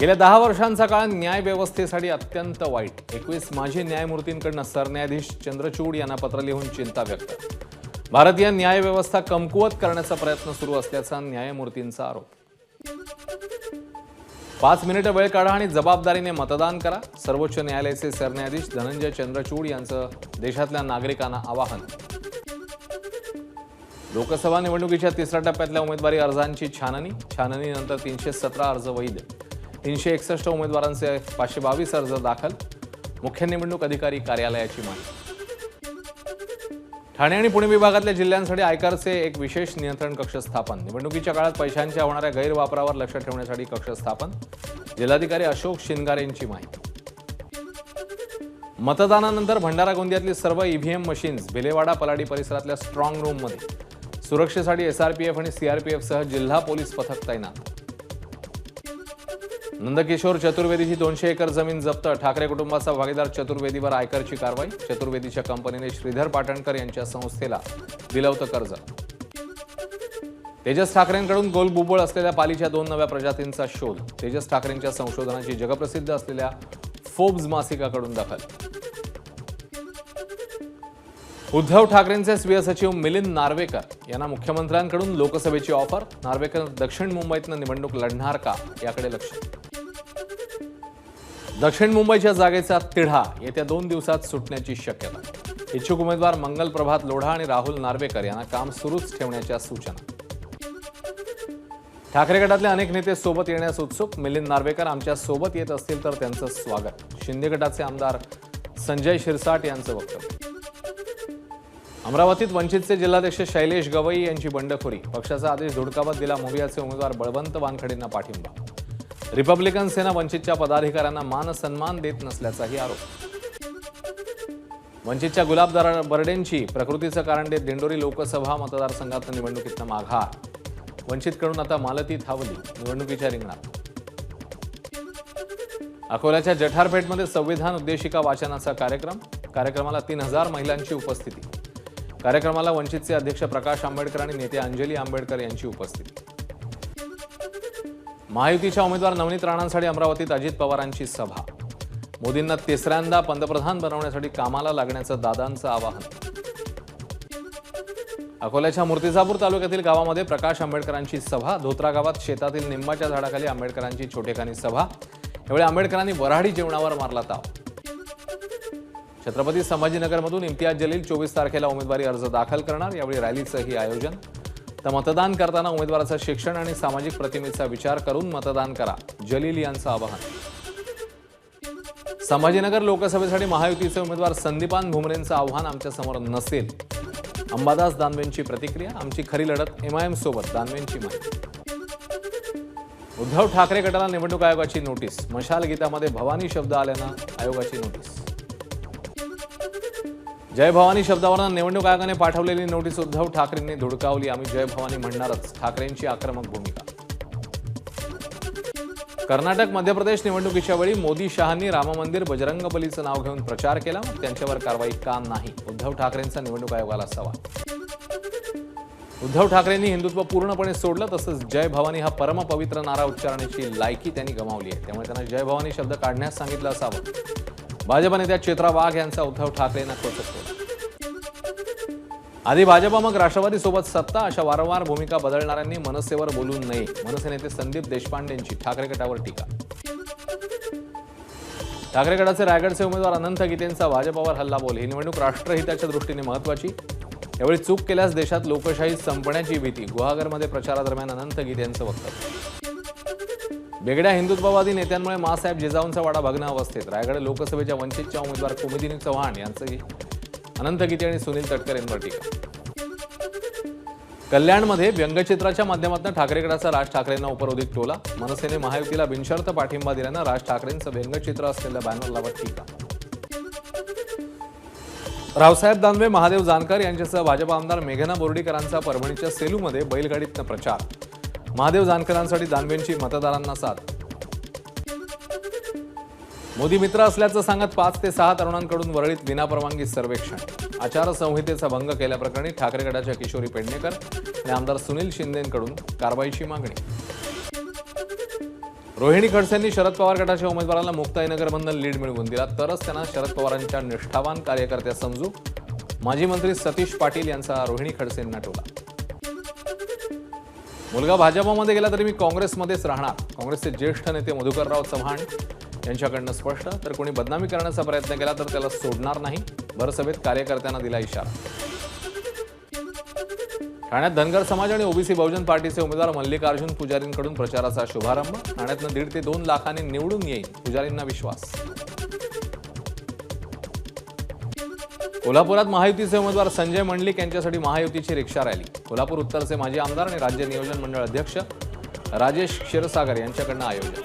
गेल्या दहा वर्षांचा काळ न्यायव्यवस्थेसाठी अत्यंत वाईट. एकवीस माजी न्यायमूर्तींकडनं सरन्यायाधीश चंद्रचूड यांना पत्र लिहून चिंता व्यक्त. भारतीय न्यायव्यवस्था कमकुवत करण्याचा प्रयत्न सुरू असल्याचा न्यायमूर्तींचा आरोप. पाच मिनिटं वेळ काढा आणि जबाबदारीने मतदान करा. सर्वोच्च न्यायालयाचे सरन्यायाधीश धनंजय चंद्रचूड यांचं देशातल्या नागरिकांना आवाहन. लोकसभा निवडणुकीच्या तिसऱ्या टप्प्यातल्या उमेदवारी अर्जांची छाननी. छाननीनंतर तीनशे सतरा अर्ज वैध. तीनशे एकसष्ट उमेदवारांचे पाचशे बावीस अर्ज दाखल. मुख्य निवडणूक अधिकारी कार्यालयाची माहिती. ठाणे आणि पुणे विभागातल्या जिल्ह्यांसाठी आयकरचे एक विशेष नियंत्रण कक्ष स्थापन. निवडणुकीच्या काळात पैशांच्या होणाऱ्या गैरवापरावर लक्ष ठेवण्यासाठी कक्ष स्थापन. जिल्हाधिकारी अशोक शिनगार यांची माहिती. मतदानानंतर भंडारा गोंदियातली सर्व ईव्हीएम मशीन्स भिलेवाडा पलाडी परिसरातल्या स्ट्रॉंग रूममध्ये सुरक्षेसाठी एसआरपीएफ आणि सीआरपीएफसह जिल्हा पोलीस पथक तैनात. नंदकिशोर चतुर्वेदीची दोनशे एकर जमीन जप्त. ठाकरे कुटुंबाचा भागीदार चतुर्वेदीवर आयकरची कारवाई चतुर्वेदीच्या कंपनीने श्रीधर पाटणकर यांच्या संस्थेला दिलं होतं कर्ज. तेजस ठाकरेंकडून गोलबुबळ असलेल्या पालीच्या दोन नव्या प्रजातींचा शोध. तेजस ठाकरेंच्या संशोधनाची जगप्रसिद्ध असलेल्या फोब्स मासिकाकडून दखल. उद्धव ठाकरेंचे स्वीय सचिव मिलिंद नार्वेकर यांना मुख्यमंत्र्यांकडून लोकसभेची ऑफर. नार्वेकर दक्षिण मुंबईतनं निवडणूक लढणार का? याकडे लक्ष. दक्षिण मुंबईच्या जागेचा तिढा येत्या दोन दिवसात सुटण्याची शक्यता. इच्छुक उमेदवार मंगल प्रभात लोढा आणि राहुल नार्वेकर यांना काम सुरूच ठेवण्याच्या सूचना. ठाकरे गटातले अनेक नेते सोबत येण्यास उत्सुक. मिलिंद नार्वेकर आमच्यासोबत येत असतील तर त्यांचं स्वागत. शिंदे गटाचे आमदार संजय शिरसाट यांचं वक्तव्य. अमरावतीत वंचितचे जिल्हाध्यक्ष शैलेश गवई यांची बंडखोरी. पक्षाचा आदेश धुडकावत दिला मोवियाचे उमेदवार बळवंत वानखडेंना पाठिंबा. रिपब्लिकन सेना वंचितच्या पदाधिकाऱ्यांना मान सन्मान देत नसल्याचाही आरोप. वंचितच्या गुलाब बर्डेंची प्रकृतीचं कारण देत दिंडोरी लोकसभा मतदारसंघात निवडणुकीतनं माघार. वंचितकडून आता मालती थावली निवडणुकीच्या रिंगणात. अकोल्याच्या जठारपेठमध्ये संविधान उद्देशिका वाचनाचा कार्यक्रम कार्यक्रमाला तीन हजार महिलांची उपस्थिती. कार्यक्रमाला वंचितचे अध्यक्ष प्रकाश आंबेडकर आणि नेते अंजली आंबेडकर यांची उपस्थिती. महायुतीच्या उमेदवार नवनीत राणांसाठी अमरावतीत अजित पवारांची सभा. मोदींना तिसऱ्यांदा पंतप्रधान बनवण्यासाठी कामाला लागण्याचं दादांचं आवाहन. अकोल्याच्या मूर्तिजापूर तालुक्यातील गावामध्ये प्रकाश आंबेडकरांची सभा धोत्रा गावात शेतातील निंबाच्या झाडाखाली आंबेडकरांची छोटेखानी सभा. यावेळी आंबेडकरांनी वऱ्हाडी जेवणावर मारला ताव. छत्रपती संभाजीनगरमधून इम्तियाज जलील चोवीस तारखेला उमेदवारी अर्ज दाखल करणार यावेळी रॅलीचंही आयोजन. तर मतदान करताना उमेदवाराचं शिक्षण आणि सामाजिक प्रतिमेचा विचार करून मतदान करा. जलील यांचं आवाहन. संभाजीनगर लोकसभेसाठी महायुतीचे उमेदवार संदीपान भुमरेंचं आव्हान आमच्यासमोर नसेल. अंबादास दानवेंची प्रतिक्रिया आमची खरी लढत एमआयएम सोबत दानवेंची माहिती. उद्धव ठाकरे गटाला निवडणूक आयोगाची नोटीस मशाल गीतामध्ये भवानी शब्द आल्यानं आयोगाची नोटीस. जय भवानी शब्दावरनं निवडणूक आयोगाने पाठवलेली नोटीस उद्धव ठाकरेंनी धुडकावली. आम्ही जय भवानी म्हणणारच. ठाकरेंची आक्रमक भूमिका. कर्नाटक मध्य प्रदेश निवडणुकीच्या वेळी मोदी शहांनी राम मंदिर बजरंग बलीचं नाव घेऊन प्रचार केला. त्यांच्यावर कारवाई का नाही? उद्धव ठाकरेंचा निवडणूक आयोगाला सवाल. उद्धव ठाकरेंनी हिंदुत्व पूर्णपणे सोडलं तसंच जय भवानी हा परमपवित्र नारा उच्चारण्याची लायकी त्यांनी गमावली आहे. त्यामुळे त्यांना जय भवानी शब्द काढण्यास सांगितलं असावं. भाजप नेत्या चेत्रा वाघ यांचा उद्धव ठाकरेंना खोचक आधी भाजपा मग राष्ट्रवादी सोबत सत्ता अशा वारंवार भूमिका बदलणाऱ्यांनी मनसेवर बोलू नये. मनसे नेते संदीप देशपांडेंची ठाकरे गटावर टीका. ठाकरे गटाचे रायगडचे उमेदवार अनंत गीतेंचा भाजपावर हल्ला बोल. ही निवडणूक राष्ट्रहिताच्या दृष्टीने महत्वाची. यावेळी चूक केल्यास देशात लोकशाही संपण्याची भीती. गुहागरमध्ये प्रचारादरम्यान अनंत गीते यांचं वक्तव्य. वेगळ्या हिंदुत्ववादी नेत्यांमुळे मासाहेब जिजाऊंचा वाडा भग्न अवस्थेत. रायगड लोकसभेच्या वंचितच्या उमेदवार कुमुदिनी चव्हाण यांचंही अनंत गीते आणि सुनील तटकर यांवर टीका. कल्याणमध्ये व्यंगचित्राच्या माध्यमातून ठाकरेगडाचा राज ठाकरेंना उपरोधिक टोला. मनसेने महायुतीला बिनशर्त पाठिंबा दिल्यानं राज ठाकरेंचं व्यंगचित्र असलेल्या बॅनरलावर टीका. रावसाहेब दानवे महादेव जानकर यांच्यासह भाजप आमदार मेघना बोर्डीकरांचा परभणीच्या सेलूमध्ये बैलगाडीतनं प्रचार. महादेव जानकरांसाठी दानवेंची मतदारांना साथ. मोदी मित्र असल्याचं सांगत पाच ते सहा तरुणांकडून वरळीत विनापरवानगी सर्वेक्षण. आचारसंहितेचा भंग केल्याप्रकरणी ठाकरे गटाच्या किशोरी पेडणेकर आणि आमदार सुनील शिंदेंकडून कारवाईची मागणी. रोहिणी खडसेंनी शरद पवार गटाच्या उमेदवाराला मुक्ताईनगरमधनं लीड मिळवून दिला. तरच त्यांना शरद पवारांच्या निष्ठावान कार्यकर्त्या समजू. माजी मंत्री सतीश पाटील यांचा रोहिणी खडसेंना टोला. मुलगा भाजपमध्ये गेला तरी मी काँग्रेसमध्येच राहणार. काँग्रेसचे ज्येष्ठ नेते मधुकरराव चव्हाण यांच्याकडनं स्पष्ट. तर कोणी बदनामी करण्याचा प्रयत्न केला तर त्याला सोडणार नाही. भरसभेत कार्यकर्त्यांना दिला इशारा. ठाण्यात धनगर समाज आणि ओबीसी बहुजन पार्टीचे उमेदवार मल्लिकार्जुन पुजारींकडून प्रचाराचा शुभारंभ. ठाण्यातनं दीड ते दोन लाखांनी निवडून येईल पुजारींना विश्वास. कोल्हापुरात महायुतीचे उमेदवार संजय मंडलिक यांच्यासाठी महायुतीची रिक्षा रॅली. कोल्हापूर उत्तरचे माजी आमदार आणि राज्य नियोजन मंडळ अध्यक्ष राजेश क्षीरसागर यांच्याकडनं आयोजन.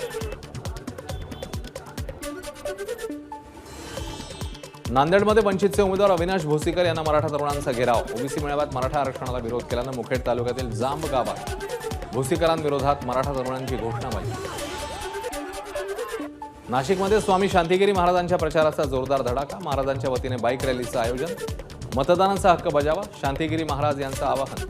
नांदेडमध्ये वंचितचे उमेदवार अविनाश भोसीकर यांना मराठा तरुणांचा घेराव. ओबीसी मेळाव्यात मराठा आरक्षणाला विरोध केल्यानं मुखेड तालुक्यातील जांब गावात भोसीकरांविरोधात मराठा तरुणांची घोषणाबाजी. नाशिकमध्ये स्वामी शांतिगिरी महाराजांच्या प्रचाराचा जोरदार धडाका महाराजांच्या वतीने बाईक रॅलीचं आयोजन मतदानाचा हक्क बजावा शांतिगिरी महाराज यांचं आवाहन.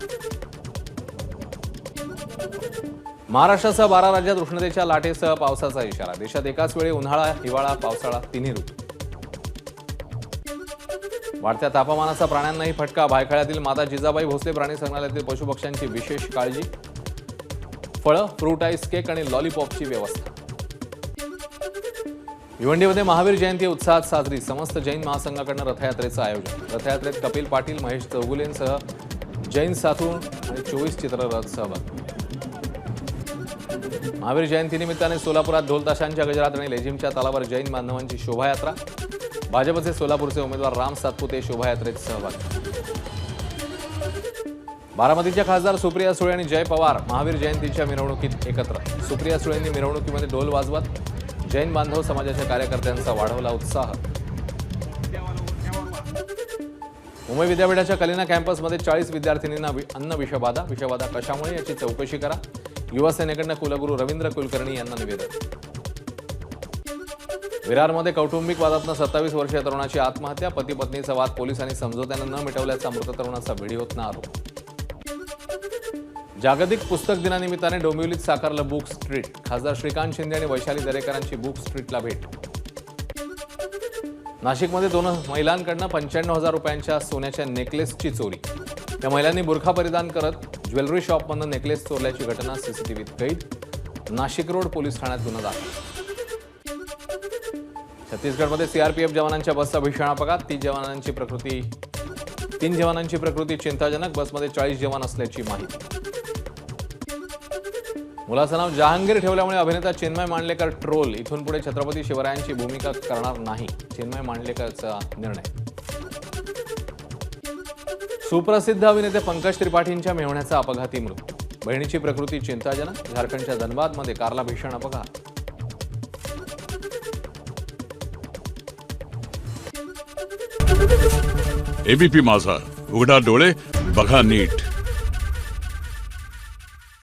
महाराष्ट्रासह बारा राज्यात उष्णतेच्या लाटेसह पावसाचा इशारा. देशात एकाच वेळी उन्हाळा हिवाळा पावसाळा तिन्ही ऋतू. वाढत्या तापमानाचा प्राण्यांनाही फटका. भायखळ्यातील माता जिजाबाई भोसले प्राणी संग्रहालयातील पशुपक्ष्यांची विशेष काळजी. फळं फ्रूट आईस केक आणि लॉलीपॉपची व्यवस्था. भिवंडीमध्ये महावीर जयंती उत्साहात साजरी. समस्त जैन महासंघाकडनं रथयात्रेचं आयोजन. रथयात्रेत कपिल पाटील महेश चौगुलेंसह जैन साथू आणि चोवीस चित्ररथ सहभाग. महावीर जयंतीनिमित्ताने सोलापुरात ढोलताशांच्या गजरात आणि लेझिमच्या तालावर जैन बांधवांची शोभायात्रा. भाजपचे सोलापूरचे उमेदवार राम सातपुते शोभायात्रेत सहभाग. बारामतीच्या खासदार सुप्रिया सुळे आणि जय पवार महावीर जयंतीच्या मिरवणुकीत एकत्र. सुप्रिया सुळेंनी मिरवणुकीमध्ये ढोल वाजवत जैन बांधव समाजाच्या कार्यकर्त्यांचा वाढवला उत्साह. मुंबई विद्यापीठाच्या कलिना कॅम्पसमध्ये चाळीस विद्यार्थिनींना वि- अन्न विषबाधा. विषबाधा कशामुळे? याची चौकशी करा. युवासेनेकडनं कुलगुरू रवींद्र कुलकर्णी यांना निवेदन. विरारमध्ये कौटुंबिक वादातनं सत्तावीस वर्षीय तरुणाची आत्महत्या. पती पत्नीचा वाद पोलिसांनी समजोत्यानं न मिटवल्याचा मृत तरुणाचा व्हिडिओतनं आरोप. जागतिक पुस्तक दिनानिमित्ताने डोंबिवलीत साकारलं बुक स्ट्रीट. खासदार श्रीकांत शिंदे आणि वैशाली दरेकरांची बुक स्ट्रीटला भेट. नाशिकमध्ये दोन महिलांकडनं पंच्याण्णव हजार रुपयांच्या सोन्याच्या नेकलेसची चोरी. या महिलांनी बुरखा परिधान करत ज्वेलरी शॉपमधनं नेकलेस चोरल्याची घटना सीसीटीव्हीत कैद. नाशिक रोड पोलीस ठाण्यात गुन्हा दाखल. छत्तीसगडमध्ये सीआरपीएफ जवानांच्या बसचा भीषण अपघात. तीन जवानांची प्रकृती तीन जवानांची प्रकृती चिंताजनक. बसमध्ये चाळीस जवान असल्याची माहिती. मुलाचं नाव जहांगीर ठेवल्यामुळे अभिनेता चिन्मय मांडलेकर ट्रोल. इथून पुढे छत्रपती शिवरायांची भूमिका करणार नाही चिन्मय मांडलेकरचा निर्णय. सुप्रसिद्ध अभिनेते पंकज त्रिपाठींच्या मेहण्याचा अपघाती मृत्यू. बहिणीची प्रकृती चिंताजनक झारखंडच्या धनबादमध्ये कारला भीषण अपघात. एबीपी माझा उघडा डोळे बघा नीट.